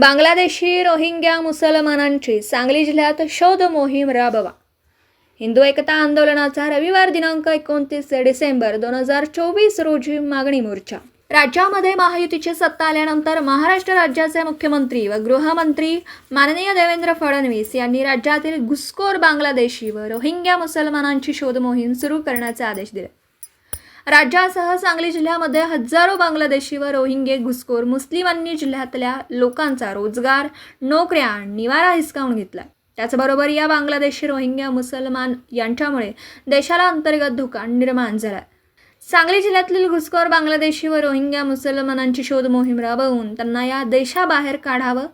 Bangladeshi Rohingya मुसलमानांची Sangli जिल्ह्यात शोध मोहीम राबवा. हिंदू एकता आंदोलनाचा रविवार दिनांक एकोणतीस डिसेंबर दोन हजार चोवीस रोजी मागणी मोर्चा. राज्यामध्ये महायुतीची सत्ता आल्यानंतर महाराष्ट्र राज्याचे मुख्यमंत्री व गृहमंत्री माननीय देवेंद्र फडणवीस यांनी राज्यातील घुसखोर बांगलादेशी व रोहिंग्या मुसलमानांची शोध मोहीम सुरू करण्याचे आदेश दिले. राज्यासह सांगली जिल्ह्यामध्ये हजारो बांगलादेशी व रोहिंगे घुसखोर. मुस्लिमांनी जिल्ह्यातल्या लोकांचा रोजगार नोकऱ्या निवारा हिसकावून घेतला. त्याचबरोबर या बांगलादेशी रोहिंग्या मुसलमान यांच्यामुळे देशाला अंतर्गत धोका निर्माण झाला. सांगली जिल्ह्यातील घुसखोर बांगलादेशी व रोहिंग्या मुसलमानांची शोध मोहीम राबवून त्यांना या देशाबाहेर काढावं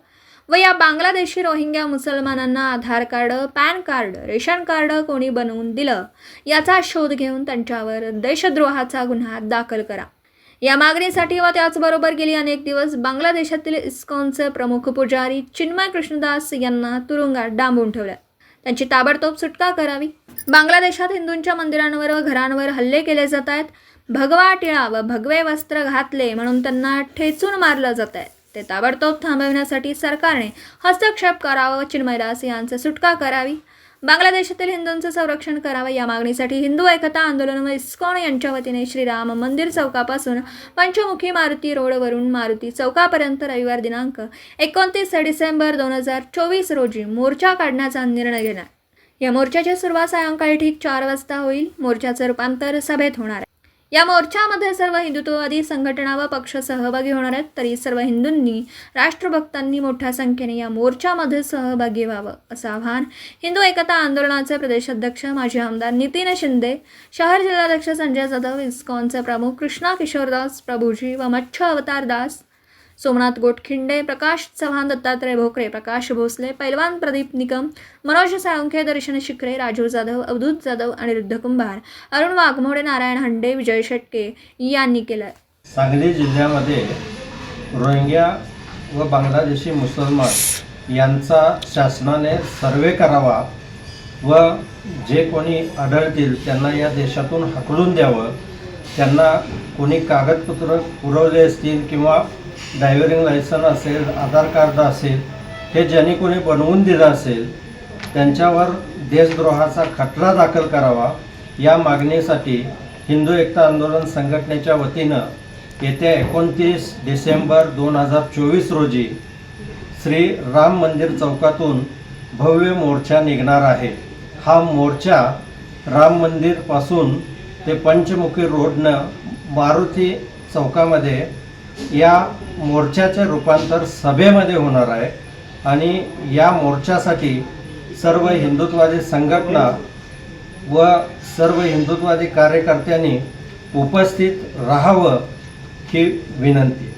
व या Bangladeshi Rohingya मुसलमानांना Aadhaar card PAN card ration card कोणी बनवून दिलं याचा शोध घेऊन त्यांच्यावर देशद्रोहाचा गुन्हा दाखल करा. या मागणीसाठी व त्याचबरोबर गेली अनेक दिवस बांगलादेशातील इस्कॉनचे प्रमुख पुजारी चिन्मय कृष्णदास यांना तुरुंगात डांबून ठेवल्या त्यांची ताबडतोब सुटका करावी. बांगलादेशात हिंदूंच्या मंदिरांवर व घरांवर हल्ले केले जात आहेत. भगवा टिळा व भगवे वस्त्र घातले म्हणून त्यांना ठेचून मारलं जात आहे. ते ताबडतोब थांबविण्यासाठी सरकारने हस्तक्षेप करावा व चिन्मयदास यांचं सुटका करावी. बांगलादेशातील हिंदूंचं संरक्षण करावं या मागणीसाठी हिंदू एकता आंदोलन व इस्कॉन यांच्या वतीने श्रीराम मंदिर चौकापासून पंचमुखी मारुती रोडवरून मारुती चौकापर्यंत रविवार दिनांक एकोणतीस डिसेंबर दोन हजार चोवीस रोजी मोर्चा काढण्याचा निर्णय घेणार. या मोर्चाची सुरुवात सायंकाळी ठीक चार वाजता होईल. मोर्चाचं रूपांतर सभेत होणार आहे. या मोर्चामध्ये सर्व हिंदुत्ववादी संघटना व पक्ष सहभागी होणार आहेत तरी सर्व हिंदूंनी राष्ट्रभक्तांनी मोठ्या संख्येने या मोर्चामध्ये सहभागी व्हावं असं आवाहन हिंदू एकता आंदोलनाचे प्रदेशाध्यक्ष माजी आमदार नितीन शिंदे शहर जिल्हाध्यक्ष संजय जाधव इस्कॉनचे प्रमुख कृष्णा किशोरदास प्रभूजी व मच्छ अवतारदास सोमनाथ गोटखिंडे प्रकाश चव्हाण दत्तात्रय भोकरे प्रकाश भोसले पैलवान प्रदीप निकम मनोज साळुंखे दर्शन शिखरे राजू जाधव अवधूत जाधव अनिरुद्ध कुंभार अरुण वाघमोडे नारायण हंडे विजय शेटके यांनी केलं. सांगली जिल्ह्यामध्ये रोहिंग्या व बांगलादेशी मुसलमान यांचा शासनाने सर्वे करावा व जे कोणी आढळतील त्यांना या देशातून हकलून द्यावं त्यांना कोणी कागदपत्र पुरवले असतील किंवा ड्रायव्हिंग लायसन असेल आधार कार्ड असेल हे ज्यांनी कोणी बनवून दिलं असेल त्यांच्यावर देशद्रोहाचा खटला दाखल करावा या मागणीसाठी हिंदू एकता आंदोलन संघटनेच्या वतीनं येत्या एकोणतीस डिसेंबर दोन हजार चोवीस रोजी श्री राम मंदिर चौकातून भव्य मोर्चा निघणार आहे. हा मोर्चा राम मंदिरपासून ते पंचमुखी रोडनं मारुती चौकामध्ये या मोर्चाचे रूपांतर सभेमध्ये होणार आहे. आणि या मोर्चासाठी सर्व हिंदुत्वादी संघटना व सर्व हिंदुत्वादी कार्यकर्त्यांनी उपस्थित राहावं ही विनंती.